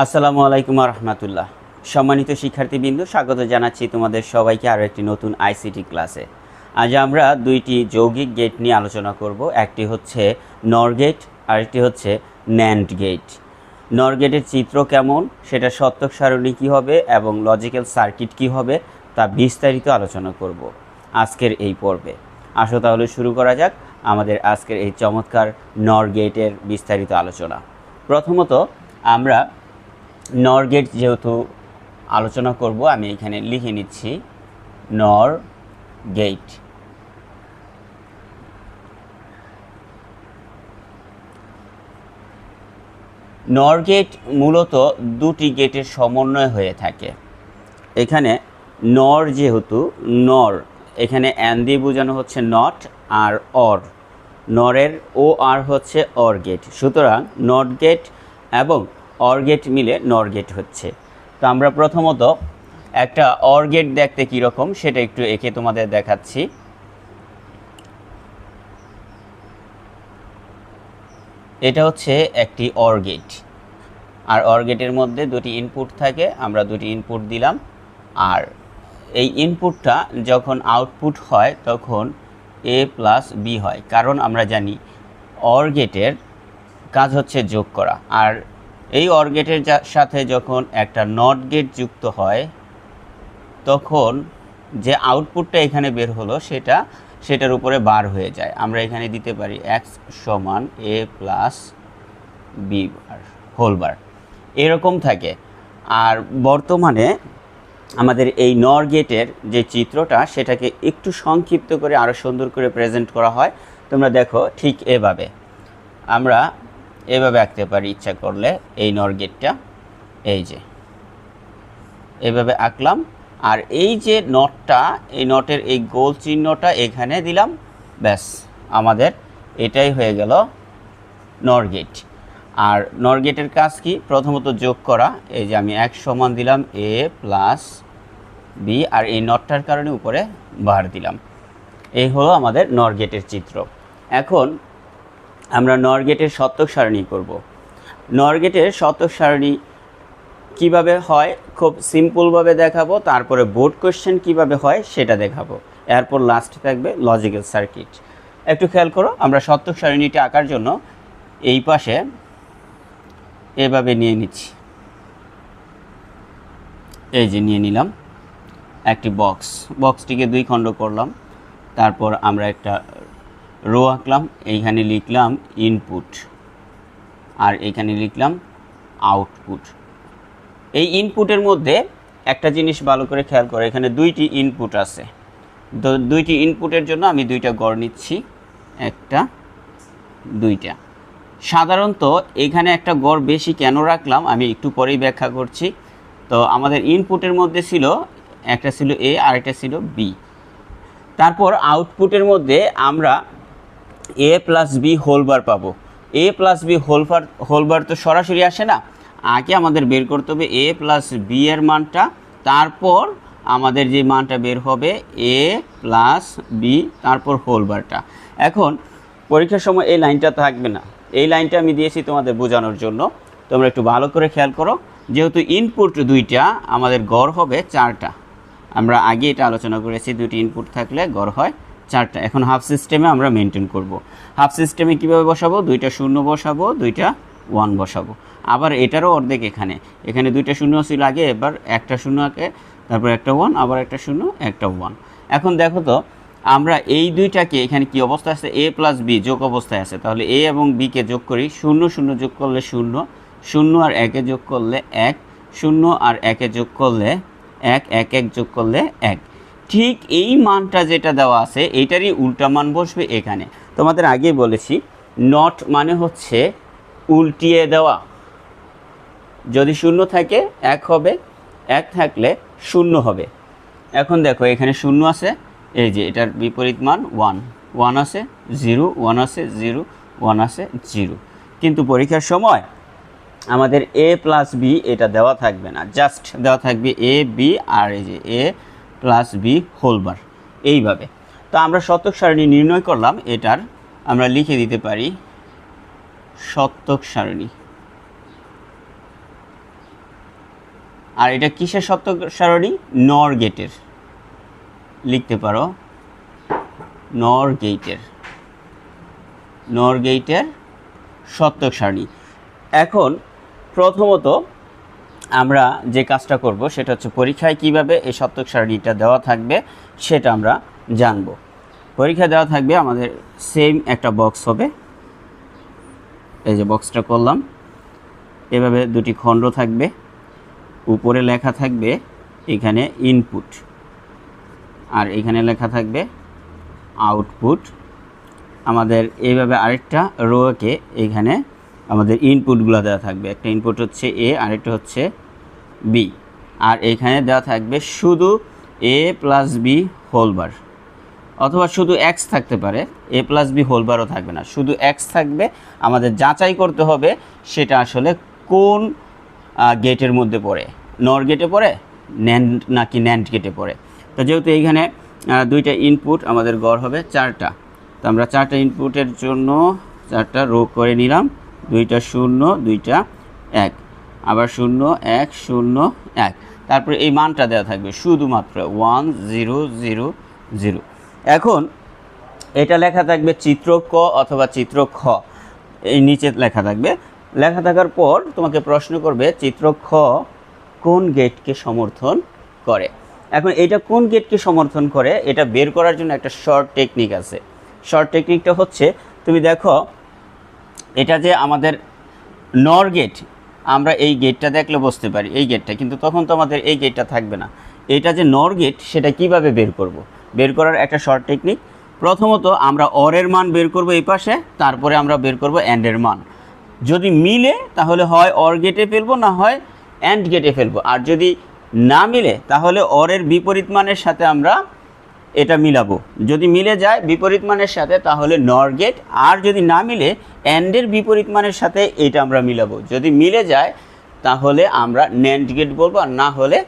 আসসালামু আলাইকুম রহমতুল্লাহ সম্মানিত শিক্ষার্থীবৃন্দ, স্বাগত জানাচ্ছি তোমাদের সবাইকে আরও একটি নতুন আইসিটি ক্লাসে। আজ আমরা দুইটি যৌগিক গেট নিয়ে আলোচনা করব। একটি হচ্ছে নর গেট আরেকটি হচ্ছে ন্যান্ড গেট নর গেটের চিত্র কেমন, সেটা সত্যক সারণী কী হবে এবং লজিক্যাল সার্কিট কী হবে, তা বিস্তারিত আলোচনা করব আজকের এই পর্বে। আসো তাহলে শুরু করা যাক আমাদের আজকের এই চমৎকার নর গেটের বিস্তারিত আলোচনা। প্রথমত আমরা নর গেট যেহেতু আলোচনা করব, আমি এখানে লিখে নিচ্ছি নর গেট। নর গেট মূলত দুটি গেটের সমন্বয় হয়ে থাকে। এখানে নর যেহেতু নর, এখানে অ্যান দিয়ে বোঝানো হচ্ছে নট আর অর। নরের ও আর হচ্ছে অর গেট। সুতরাং নট গেট এবং অর মিলে নর গেট হচ্ছে। তো আমরা প্রথমত একটা অর দেখতে কীরকম সেটা একটু এঁকে তোমাদের দেখাচ্ছি। এটা হচ্ছে একটি অর আর অর মধ্যে দুটি ইনপুট থাকে, আমরা দুটি ইনপুট দিলাম। আর এই ইনপুটটা যখন আউটপুট হয়, তখন এ প্লাস বি হয়। কারণ আমরা জানি অর গেটের কাজ হচ্ছে যোগ করা। আর এই অর গেটের সাথে যখন একটা নট গেট যুক্ত হয়, তখন যে আউটপুটটা এখানে বের হলো, সেটা, সেটার উপরে বার হয়ে যায়। আমরা এখানে দিতে পারি এক্স সমান A plus B bar whole bar এরকম থাকে। আর বর্তমানে আমাদের এই নর গেটের যে চিত্রটা, সেটাকে একটু সংক্ষিপ্ত করে আরও সুন্দর করে প্রেজেন্ট করা হয়। তোমরা দেখো ঠিক এভাবে। আমরা এভাবে আঁকতে পারি, ইচ্ছা করলে এই নর গেটটা, এই যে। এভাবে আঁকলাম, আর এই যে নটটা, এই নটের এই গোল চিহ্নটা এখানে দিলাম, ব্যাস, আমাদের এটাই হয়ে গেল নর গেট। আর নর গেটের কাজ কি? প্রথমত যোগ করা, এই যে আমি এক সমান দিলাম, এ প্লাস বি, আর এই নটটার কারণে উপরে বার দিলাম। এই হলো আমাদের নর গেটের চিত্র। এখন আমরা নর গেটের শতক সারণী করব। নরগেটের শতক সারণী কীভাবে হয়? খুব সিম্পলভাবে দেখাবো, তারপরে বোর্ড কোশ্চেন কীভাবে হয় সেটা দেখাবো। এরপর লাস্ট থাকবে লজিক্যাল সার্কিট একটু খেয়াল করো, আমরা সত্যক সারণীটা আঁকার জন্য এই পাশে এভাবে নিয়ে নিচ্ছি। এই যে নিয়ে নিলাম, একটি বক্স বক্সটিকে দুই খণ্ড করলাম, তারপর আমরা একটা রো আঁকলাম, এইখানে লিখলাম ইনপুট আর এইখানে লিখলাম আউটপুট এই ইনপুটের মধ্যে একটা জিনিস ভালো করে খেয়াল করে, এখানে দুইটি ইনপুট আছে। দুইটি ইনপুটের জন্য আমি দুইটা গড় নিচ্ছি, একটা, দুইটা। সাধারণত এখানে একটা গড় বেশি কেন রাখলাম, আমি একটু পরেই ব্যাখ্যা করছি। তো আমাদের ইনপুটের মধ্যে ছিল, একটা ছিল এ আর একটা ছিল বি তারপর আউটপুটের মধ্যে আমরা এ প্লাস বি হোলবার পাবো। এ প্লাস বি হোলবার হোলবার তো সরাসরি আসে না। আগে আমাদের বের করতে হবে এ প্লাস বি এর মানটা। তারপর আমাদের যে মানটা বের হবে এ প্লাস বি তারপর হোলবারটা এখন পরীক্ষার সময় এই লাইনটা থাকবে না। এই লাইনটা আমি দিয়েছি তোমাদের বোঝানোর জন্য। তোমরা একটু ভালো করে খেয়াল করো। যেহেতু ইনপুট দুইটা, আমাদের গড় হবে চারটা। আমরা আগে এটা আলোচনা করেছি দুটি ইনপুট থাকলে গড় হয়। চারটা। এখন হাফ সিস্টেমে আমরা মেনটেন করব। হাফ সিস্টেমে কীভাবে বসাবো? দুইটা শূন্য বসাবো, দুইটা ওয়ান বসাবো। আবার এটারও অর্ধেক এখানে। এখানে দুইটা শূন্য ছিল আগে, এবার একটা শূন্য আগে, তারপর একটা ওয়ান আবার একটা শূন্য, একটা ওয়ান এখন দেখো তো, আমরা এই দুইটাকে এখানে কি অবস্থায় আছে? এ প্লাস বি যোগ অবস্থায় আছে। তাহলে এ এবং বিকে যোগ করি। শূন্য শূন্য যোগ করলে শূন্য শূন্য আর একে যোগ করলে এক, শূন্য আর একে যোগ করলে এক এক এক যোগ করলে এক। ঠিক এই মানটা যেটা দেওয়া আছে, এইটারই উল্টা মান বসবে এখানে। তোমাদের আগে বলেছি নট মানে হচ্ছে উল্টিয়ে দেওয়া। যদি শূন্য থাকে, এক হবে, এক থাকলে শূন্য হবে। এখন দেখো, এখানে শূন্য আছে, এই যে এটার বিপরীত মান ওয়ান ওয়ান আছে জিরো ওয়ান আছে জিরো ওয়ান আছে জিরো কিন্তু পরীক্ষার সময় আমাদের এ প্লাস বি এটা দেওয়া থাকবে না জাস্ট দেওয়া থাকবে এ বি আর এই যে এ প্লাস বি হোলবার এইভাবে। তো আমরা শতক সারণী নির্ণয় করলাম, এটার আমরা লিখে দিতে পারি শতক সারণী। আর এটা কিসের সত্য সারণী? নর গেটের। লিখতে পারো, নর গেটের নর গেটের সত্যক সারণী। এখন প্রথমত আমরা যে কাজটা করব সেটা হচ্ছে পরীক্ষায় কীভাবে এই সত্যক সারণীটা দেওয়া থাকবে সেটা আমরা জানব। পরীক্ষায় দেওয়া থাকবে আমাদের সেম একটা বক্স হবে। এই যে বক্সটা করলাম। এভাবে দুটি খণ্ড থাকবে। উপরে লেখা থাকবে এখানে ইনপুট আর এখানে লেখা থাকবে আউটপুট আমাদের এইভাবে আরেকটা রোকে এখানে আমাদের ইনপুটগুলো দেওয়া থাকবে। একটা ইনপুট হচ্ছে এ আরেকটা হচ্ছে বি আর এখানে দেওয়া থাকবে শুধু এ প্লাস বি হোলবার অথবা শুধু এক্স থাকতে পারে এ প্লাস বি হোলবারও থাকবে না। শুধু এক্স থাকবে, আমাদের যাচাই করতে হবে সেটা আসলে কোন গেটের মধ্যে পড়ে। নর গেটে পড়ে ন্যান্ড নাকি ন্যান্ড গেটে পড়ে। তো যেহেতু এইখানে দুইটা ইনপুট আমাদের গড় হবে চারটা। তো আমরা চারটা ইনপুটের জন্য চারটা রো করে নিলাম। দুইটা শূন্য, দুইটা এক। আবার শূন্য, এক শূন্য, এক। তারপরে এই মানটা দেওয়া থাকবে শুধুমাত্র ওয়ান, জিরো জিরো জিরো। এখন এটা লেখা থাকবে চিত্র ক অথবা চিত্র খ। এই নিচে লেখা থাকবে। লেখা থাকার পর তোমাকে প্রশ্ন করবে চিত্র খ কোন গেটকে সমর্থন করে? এখন এটা কোন গেটকে সমর্থন করে এটা বের করার জন্য একটা শর্ট টেকনিক আছে। শর্ট টেকনিকটা হচ্ছে, তুমি দেখো, এটা যে আমাদের নর গেট আমরা এই গেটটা দেখলে বুঝতে পারি, এই গেটটা কিন্তু তখন তো আমাদের এই গেটটা থাকবে না। এটা যে নর গেট সেটা কীভাবে বের করব। বের করার একটা শর্ট টেকনিক প্রথমত আমরা অরের মান বের করব এই পাশে, তারপরে আমরা বের করব অ্যান্ডের মান। যদি মিলে, তাহলে হয় অর গেটে ফেলব, না হয় অ্যান্ড গেটে ফেলব। আর যদি না মিলে, তাহলে অরের বিপরীত মানের সাথে আমরা এটা মিলাবো। যদি মিলে যায় বিপরীত মানের সাথে, তাহলে নর গেট। আর যদি না মিলে অ্যান্ডের বিপরীত মানের সাথে এটা আমরা মিলাবো। যদি মিলে যায়, তাহলে আমরা ন্যান্ড গেট বলব, আর না হলে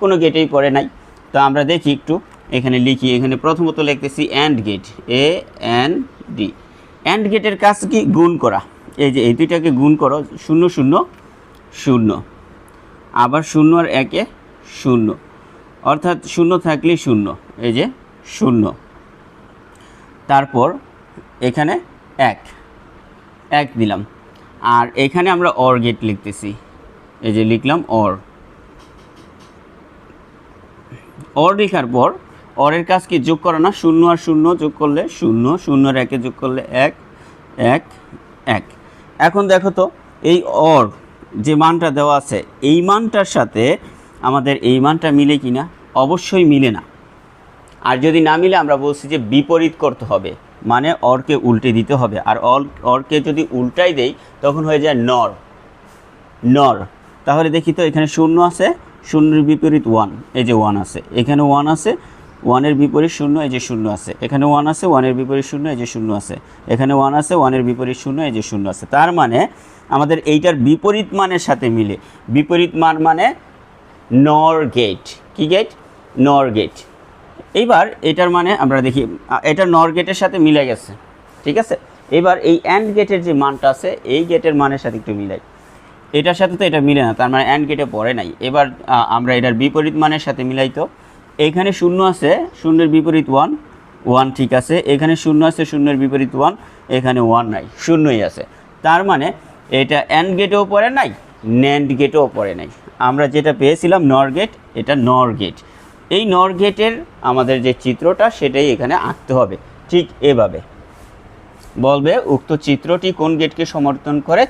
কোনো গেটেই পড়ে নাই। তো আমরা দেখি একটু, এখানে লিখি, এখানে প্রথমত লিখতেছি and gate A N D and গেটের কাজ কি? গুণ করা। এই যে, এই দুইটাকে গুণ করো, শূন্য শূন্য শূন্য। আবার শূন্য আর একে শূন্য। অর্থাৎ শূন্য থাকলেই শূন্য, এই যে শূন্য। তারপর এখানে এক এক দিলাম। আর এখানে আমরা অর গেট লিখতেছি। এই যে লিখলাম অর অর লেখার পর অরের কাজ যোগ করা না, শূন্য আর শূন্য যোগ করলে শূন্য শূন্য আর একে যোগ করলে এক এক এক। এখন দেখো তো, এই অর যে মানটা দেওয়া আছে, এই মানটার সাথে আমাদের এই মানটা মিলে কি না অবশ্যই মিলে না। আর যদি না মিলে, আমরা বলছি যে বিপরীত করতে হবে। মানে অরকে উল্টে দিতে হবে। আর অর অরকে যদি উল্টাই দেই, তখন হয়ে যায় নর। নর। তাহলে দেখি তো, এখানে শূন্য আছে, শূন্যের বিপরীত ওয়ান। এই যে ওয়ান আছে। এখানে ওয়ান আছে, ওয়ানের বিপরীত শূন্য, এই যে শূন্য আছে। এখানে ওয়ান আছে, ওয়ানের বিপরীত শূন্য, এই যে শূন্য আছে। এখানে ওয়ান আছে, ওয়ানের বিপরীত শূন্য, এই যে শূন্য আছে। তার মানে আমাদের এইটার বিপরীত মানের সাথে মিলে। বিপরীত মান মানে নর গেট। কি গেট? NOR gate. এইবার এটার মানে আমরা দেখি, এটা নর গেটের সাথে মিলে গেছে। ঠিক আছে? এবার এই অ্যান্ড গেটের যে মানটা আছে, এই গেটের মানের সাথে একটু মিলাই। এটার সাথে তো এটা মিলে না, তার মানে অ্যান্ড গেটে পড়ে নাই। এবার আমরা এটার বিপরীত মানের সাথে মিলাই তো। এখানে শূন্য আছে, শূন্যের বিপরীত ওয়ান ওয়ান ঠিক আছে। এখানে শূন্য আছে, শূন্যের বিপরীত ওয়ান এখানে ওয়ান নাই, শূন্যই আছে। তার মানে এটা অ্যান্ড গেটেও পড়ে নাই ন্যান্ড গেটেও পড়ে নাই। আমরা যেটা পেয়েছিলাম নর গেট এটা নর গেট এই নর গেটের আমাদের যে চিত্রটা, সেটাই এখানে আঁকতে হবে। ঠিক এভাবে। বলবে, উক্ত চিত্রটি কোন গেটকে সমর্থন করে?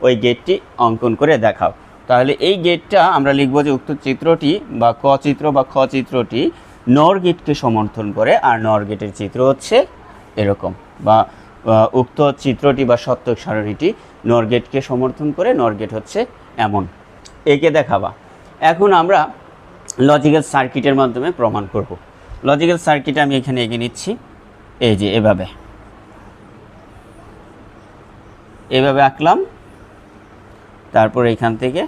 ওই গেটটি অঙ্কন করে দেখাও। তাহলে এই গেটটা আমরা লিখব যে, উক্ত চিত্রটি বা ক চিত্র বা খ চিত্রটি নর সমর্থন করে, আর নর গেটের চিত্র হচ্ছে এরকম। বা উক্ত চিত্রটি বা সত্যক সারণীটি নর গেটকে সমর্থন করে নর গেট হচ্ছে এমন। একে দেখাবা। এখন আমরা লজিক্যাল সার্কিটের মাধ্যমে প্রমাণ করব। লজিক্যাল সার্কিট আমি এখানে এগিয়ে নিচ্ছি। এই যে, এভাবে। এভাবে আঁকলাম। তারপর এখান থেকে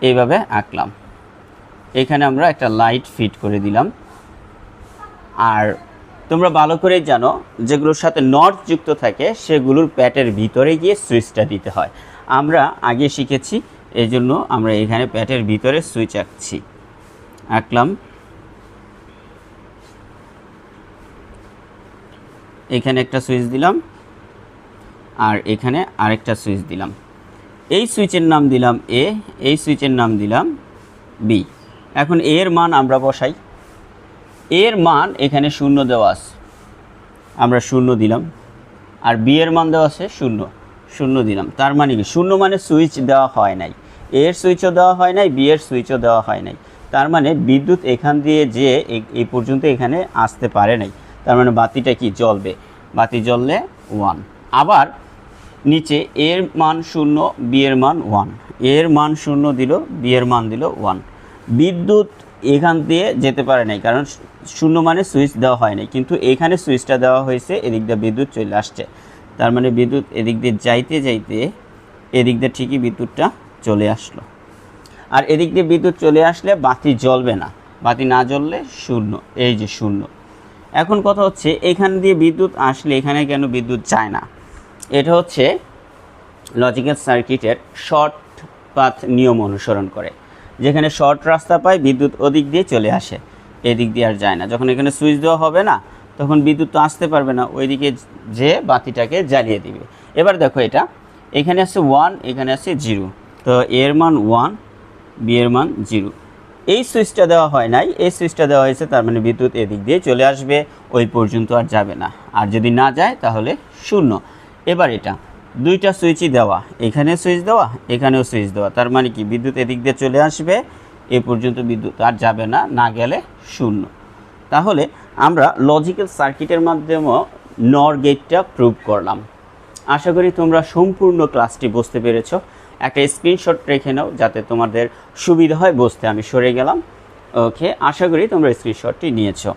এইভাবে আঁকলাম। এখানে আমরা একটা লাইট ফিট করে দিলাম। আর তোমরা ভালো করে জানো, যেগুলোর সাথে নট যুক্ত থাকে, সেগুলোর প্যাটের ভিতরে গিয়ে সুইচটা দিতে হয়। আমরা আগে শিখেছি এই জন্য আমরা এখানে প্যাটের ভিতরে সুইচ আঁকছি। আঁকলাম। এখানে একটা সুইচ দিলাম, আর এখানে আরেকটা সুইচ দিলাম। এই সুইচের নাম দিলাম এ এই সুইচের নাম দিলাম বি এখন এর মান আমরা বসাই। এর মান এখানে শূন্য দেওয়া আছে। আমরা শূন্য দিলাম। আর বি এর মান দেওয়া আছে শূন্য। শূন্য দিলাম। তার মানে কি? শূন্য মানে সুইচ দেওয়া হয় নাই। এর সুইচও দেওয়া হয় নাই, বি এর সুইচও দেওয়া হয় নাই। তার মানে বিদ্যুৎ এখান দিয়ে যে এই পর্যন্ত এখানে আসতে পারে নাই। তার মানে বাতিটা কি? জ্বলবে। বাতি জ্বললে ওয়ান। আবার নিচে এর মান শূন্য, বি এর মান ওয়ান। এর মান শূন্য দিল, বি এর মান দিল ওয়ান। বিদ্যুৎ এখান দিয়ে যেতে পারে নাই, কারণ শূন্য মানে সুইচ দেওয়া হয়নি, কিন্তু এখানে সুইচটা দেওয়া হয়েছে, এদিক দিয়ে বিদ্যুৎ চলে আসছে। তার মানে বিদ্যুৎ এদিক দিয়ে যাইতে যাইতে, এদিক দিয়ে ঠিকই বিদ্যুৎটা চলে আসলো। আর এদিক দিয়ে বিদ্যুৎ চলে আসলে বাতি জ্বলবে না। বাতি না জ্বললে শূন্য, এই যে শূন্য। এখন কথা হচ্ছে, এখান দিয়ে বিদ্যুৎ আসলে এখানে কেন বিদ্যুৎ যায় না? এটা হচ্ছে লজিক্যাল সার্কিটের শর্ট পাথ নিয়ম অনুসরণ করে। যেখানে শর্ট রাস্তা পায়, বিদ্যুৎ ওদিক দিয়ে চলে আসে। এদিক দিয়ে আর যায় না। যখন এখানে সুইচ দেওয়া হবে না, তখন বিদ্যুৎ তো আসতে পারবে না, ওইদিকে যে বাতিটাকে জ্বালিয়ে দিবে। এবার দেখো এটা, এখানে আছে ওয়ান এখানে আছে জিরো তো এর মান ওয়ান বি এর মান জিরো এই সুইচটা দেওয়া হয় নাই, এই সুইচটা দেওয়া হয়েছে, তার মানে বিদ্যুৎ এদিক দিয়ে চলে আসবে, ওই পর্যন্ত আর যাবে না। আর যদি না যায়, তাহলে শূন্য। এবার এটা, দুইটা সুইচই দেওয়া এখানে সুইচ দেওয়া, এখানেও সুইচ দেওয়া। তার মানে কি, বিদ্যুৎ এদিক দিয়ে চলে আসবে এ পর্যন্ত বিদ্যুৎ আর যাবে না না গেলে শূন্য। তাহলে আমরা লজিক্যাল সার্কিটের মাধ্যমেও নর গেটটা প্রুভ করলাম। আশা করি তোমরা সম্পূর্ণ ক্লাসটি বুঝতে পেরেছ। একটা স্ক্রিনশট রেখে নাও, যাতে তোমাদের সুবিধা হয় বুঝতে আমি সরে গেলাম। ওকে, আশা করি তোমরা স্ক্রিনশটটি নিয়েছো।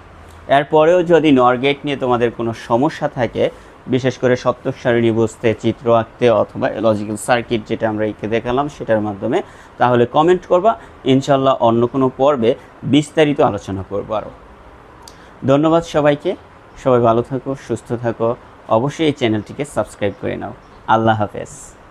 এরপরেও যদি নর গেট নিয়ে তোমাদের কোনো সমস্যা থাকে বিশেষ করে সত্য সারণী বুঝতে চিত্র আঁকতে অথবা লজিক্যাল সার্কিট যেটা আমরা এঁকে দেখালাম সেটার মাধ্যমে, তাহলে কমেন্ট করবা ইনশাল্লাহ অন্য কোনো পর্বে বিস্তারিত আলোচনা করব আরও ধন্যবাদ সবাইকে, সবাই ভালো থাকো, সুস্থ থাকো, অবশ্যই এই চ্যানেলটিকে সাবস্ক্রাইব করে নাও। আল্লাহ হাফেজ।